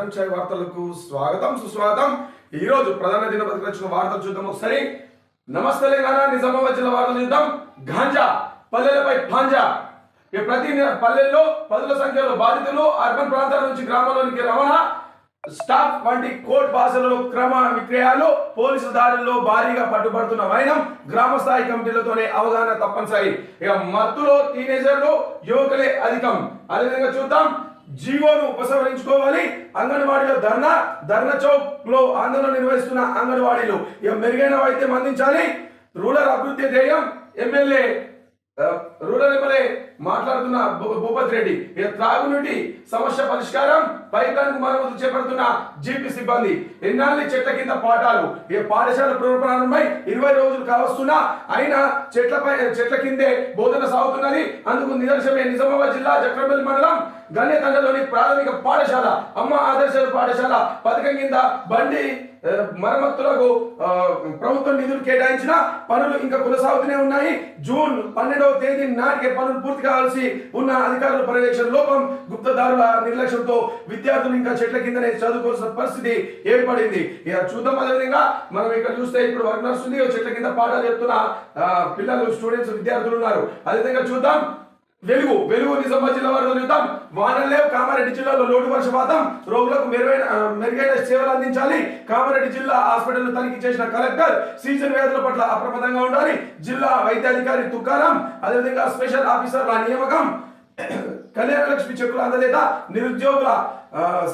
నగరం ఛాయ్ వార్తలకు స్వాగతం సుస్వాగతం. ఈ రోజు ప్రధాన దినపతికి వచ్చిన వార్తలు చూద్దాం ఒకసారి. నమస్తే తెలంగాణ నిజామాబాద్ జిల్లా వార్తలు చూద్దాం. గాంజా పల్లెలపై పాంజా. ప్రతి పల్లెల్లో పదుల సంఖ్యలో బాధితులు అర్బన్ ప్రాంతాల నుంచి గ్రామాల్లోనికి రవాణా. స్టాఫ్ వంటి కోర్ట్ భాషలలో క్రమ విక్రయాలు పోలీసు దాడుల్లో భారీగా పట్టుబడుతున్న వైనం గ్రామ స్థాయి కమిటీలతోనే అవగాహన తప్పనిసరి. ఇక మత్తులో టీనేజర్లు యువకులే అధికం. అదేవిధంగా చూద్దాం. జీవోను ఉపసంహరించుకోవాలి. అంగన్వాడీలో ధర్నా ధర్నా చౌక్లో ఆందోళన నిర్వహిస్తున్న అంగన్వాడీలు. ఇక మెరుగైన వైద్యం అందించాలి. రూరల్ అభివృద్ధి ధ్యేయం ఎమ్మెల్యే రూరల్ ఎమ్మెల్యే మాట్లాడుతున్న భూ- భూపత్ రెడ్డి. ఇక త్రాగునీటి సమస్య పరిష్కారం పైకానికి మరమ్మతు చేపడుతున్న జీపీ సిబ్బంది. ఎన్నాళ్ళు చెట్ల కింద పాఠాలు. ఇక పాఠశాల పునఃప్రారంభమై ఇరవై రోజులు కావస్తున్నా అయినా చెట్లపై చెట్ల కిందే బోధన సాగుతున్నది. అందుకు నిదర్శనమే నిజామాబాద్ జిల్లా జక్రబెల్ మండలం గణ్యతండలోని ప్రాథమిక పాఠశాల అమ్మ ఆదర్శ పాఠశాల పథకం కింద బండి మరమ్మతులకు ప్రభుత్వం నిధులు కేటాయించిన పనులు ఇంకా కొనసాగుతూనే ఉన్నాయి. జూన్ పన్నెండవ తేదీ నాటికే పనులు పూర్తి కావాల్సి ఉన్న అధికారుల పర్యవేక్షణ లోపం గుప్తదారుల నిర్లక్ష్యంతో విద్యార్థులు ఇంకా చెట్ల కిందనే చదువుకోవాల్సిన పరిస్థితి ఏర్పడింది. ఇక చూద్దాం అదేవిధంగా మనం ఇక్కడ చూస్తే ఇప్పుడు వర్క్ నడుస్తుంది. చెట్ల కింద పాఠాలు చెప్తున్న పిల్లలు స్టూడెంట్స్ విద్యార్థులు ఉన్నారు. అదేవిధంగా చూద్దాం. వెలుగు వెలుగు నిజామాబాద్ జిల్లా వారితో యుద్ధం. వానలేవు. కామారెడ్డి జిల్లాలో లోటు వర్షపాతం. రోగులకు మెరుగైన మెరుగైన సేవలు అందించాలి. కామారెడ్డి జిల్లా హాస్పిటల్ తనిఖీ చేసిన కలెక్టర్ సీజన్ వ్యాధుల పట్ల అప్రమత్తంగా ఉండాలి. జిల్లా వైద్యాధికారి తుకారం అదేవిధంగా స్పెషల్ ఆఫీసర్ల నియామకం. కళ్యాణ లక్ష్మి చెక్కుల అందలేత నిరుద్యోగుల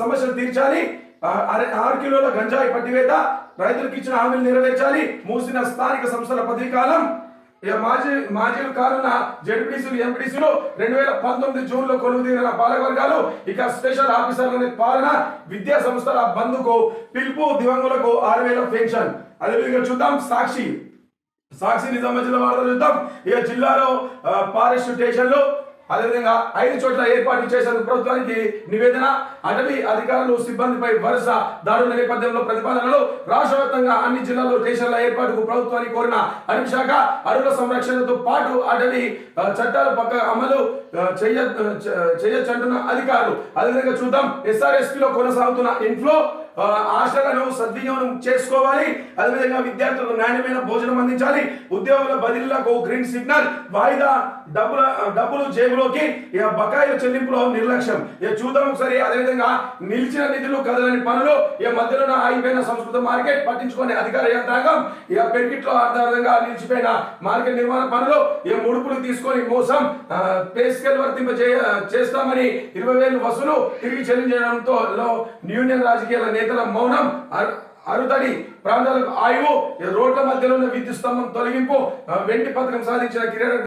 సమస్యలు తీర్చాలి. ఆరు కిలోల గంజాయి పట్టివేత. రైతులకు ఇచ్చిన హామీలు నెరవేర్చాలి. మూసిన స్థానిక సంస్థల పదవి కాలం. మాజీ మాజీలు కానున్న జడ్పీసీలు ఎంపీటీసీలు రెండు వేల పంతొమ్మిది జూన్లో కొలువు తీరిన పాలకవర్గాలు ఇక స్పెషల్ ఆఫీసర్ల పాలన విద్యా సంస్థల బంధుకు పిలుపు దివంగులకు ఆరు వేల పెన్షన్. అదేవిధంగా చూద్దాం సాక్షి. సాక్షి నిజామాబాద్ జిల్లా వార్తలు చూద్దాం. ఇక జిల్లాలో ఫారెస్ట్ స్టేషన్లు అదేవిధంగా ఐదు చోట్ల ఏర్పాటు చేశారు ప్రభుత్వానికి నివేదన అటవీ అధికారులు సిబ్బందిపై వరుస దాడుల నేపథ్యంలో ప్రతిపాదనలు రాష్ట్ర వ్యాప్తంగా అన్ని జిల్లాల్లో స్టేషన్ల ఏర్పాటుకు ప్రభుత్వాన్ని కోరిన అటవీ శాఖ అడవుల సంరక్షణతో పాటు అటవీ చట్టాల పక్క అమలు చేయ చెయ్య చ- చేయొచ్చంటున్న అధికారులు. అదేవిధంగా చూద్దాం ఎస్ఆర్ఎస్పీలో కొనసాగుతున్న ఇన్ఫ్లో ఆశలను సద్వినియోగం చేసుకోవాలి. అదేవిధంగా విద్యార్థులకు నాణ్యమైన భోజనం అందించాలి. ఉద్యోగుల బదిలీలకు గ్రీన్ సిగ్నల్ వాయిదా డబ్బుల డబ్బులు జేబులోకి ఇక బకాయిల చెల్లింపులో నిర్లక్ష్యం. ఇక చూద్దాం ఒకసారి అదేవిధంగా నిలిచిన నిధులు కదలని పనులు ఇక మధ్యలో ఆగిపోయిన సంస్కృత మార్కెట్ పట్టించుకునే అధికార యంత్రాంగం ఇక పెరిగిట్లో ఆధారంగా నిలిచిపోయిన మార్కెట్ నిర్మాణ పనులు ఇక ముడుపులు తీసుకొని మోసం పేస్కెల్ వర్తింప చేస్తామని ఇరవై వేలు వసూలు తిరిగి చెల్లించడంతో యూనియన్ రాజకీయాల నేతల మౌనం అరు- అరుదడి. ప్రాంతాలకు ఆయువు రోడ్ల మధ్యలో ఉన్న విద్యుత్ స్తంభం తొలగింపు వెండి పథకం సాధించిన కిరీట